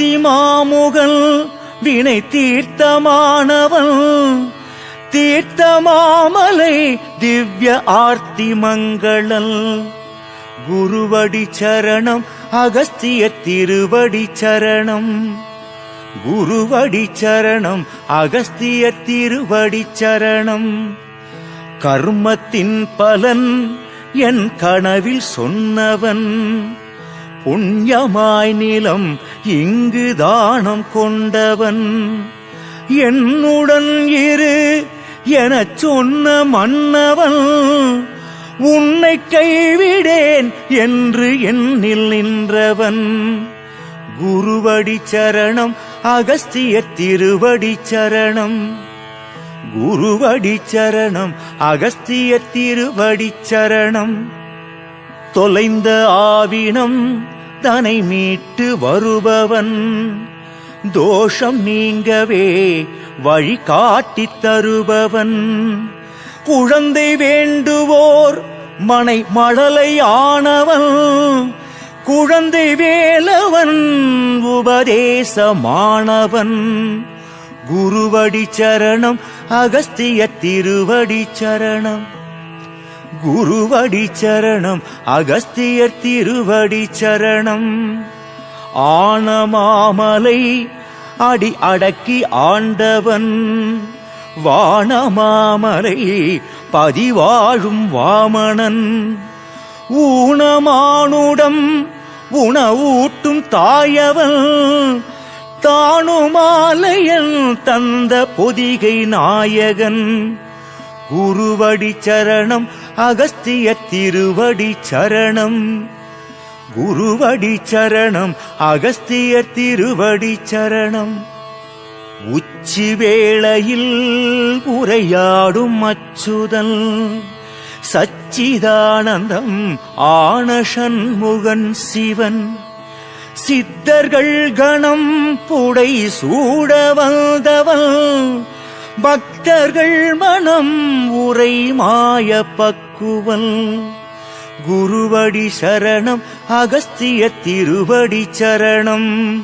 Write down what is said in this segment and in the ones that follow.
பக்தி மாமுகன் வினை தீர்த்தமானவன் தீர்த்த மாமலை திவ்ய ஆர்த்தி மங்களல். குருவடி சரணம் அகஸ்திய திருவடி சரணம். குருவடி சரணம் அகஸ்திய திருவடி சரணம். கர்மத்தின் பலன் என் கனவில் சொன்னவன். புண்ணியமாய் நிலம் இங்கு தானம் கொண்டவன். என்னுடன் இரு எனச் சொன்ன மன்னவன். உன்னை கைவிடேன் என்று எண்ணில் நின்றவன். குருவடி சரணம் அகஸ்திய திருவடி சரணம். குருவடி சரணம் அகஸ்திய திருவடி சரணம். தொலைந்த ஆவினம் தனை மீட்டு வருபவன். தோஷம் நீங்கவே வழி காட்டித் தருபவன். குழந்தை வேண்டுவோர் மனை மழலை ஆனவன் குழந்தை வேலவன் உபதேசமானவன். குருவடி சரணம் அகஸ்திய திருவடி சரணம் குருவடி சரணம் அகஸ்தியர் திருவடி சரணம். ஆனமாமலை அடி அடக்கி ஆண்டவன். வானமாமலை பதிவாழும் வாமணன். ஊனமானுடம் உணவூட்டும் தாயவன். தானுமாலையன் தந்த பொதிகை நாயகன். குருவடி சரணம் அகஸ்திய திருவடி சரணம். குருவடி சரணம் அகஸ்திய திருவடி சரணம். உச்சி வேளையில் உரையாடும் அச்சுதல். சச்சிதானந்தம் ஆன சண்முகன் சிவன். சித்தர்கள் கணம் புடை சூட வந்தவன் பக்தர்கள் மனம் உரை மாய பக்குவன். குருவடி சரணம் அகஸ்திய திருவடி சரணம்.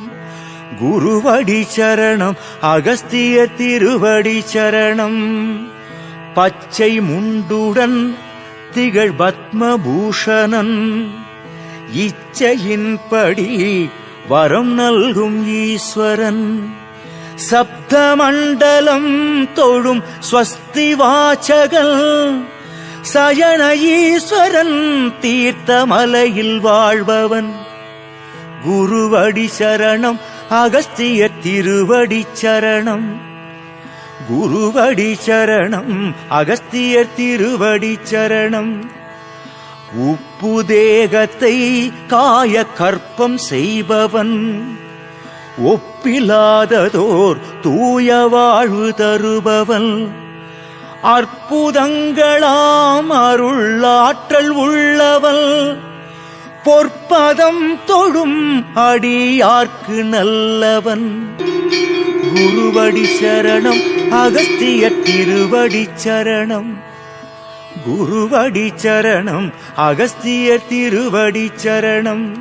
குருவடி சரணம் அகஸ்திய திருவடி சரணம். பச்சை முண்டுடன் திகழ் பத்மபூஷணன். இச்சையின்படி வரம் நல்கும் ஈஸ்வரன். சப்தமண்டலம் தொழும் ஸ்வஸ்தி வாசகன் சயன ஈஸ்வரன் தீர்த்தமலையில் வாழ்பவன். குருவடி சரணம் அகஸ்திய திருவடி சரணம். குருவடி சரணம் அகஸ்திய திருவடி சரணம். உப்பு தேகத்தை காய கற்பம் செய்பவன். ஒப்பிலாததோர் தூய வாழ்வு தருபவன். அற்புதங்களாம் அருளாற்றல் உள்ளவள். பொற்பதம் தொழும் அடியார்க்கு நல்லவன். குருவடி சரணம் அகஸ்திய திருவடி சரணம். குருவடி சரணம் அகஸ்திய திருவடி சரணம்.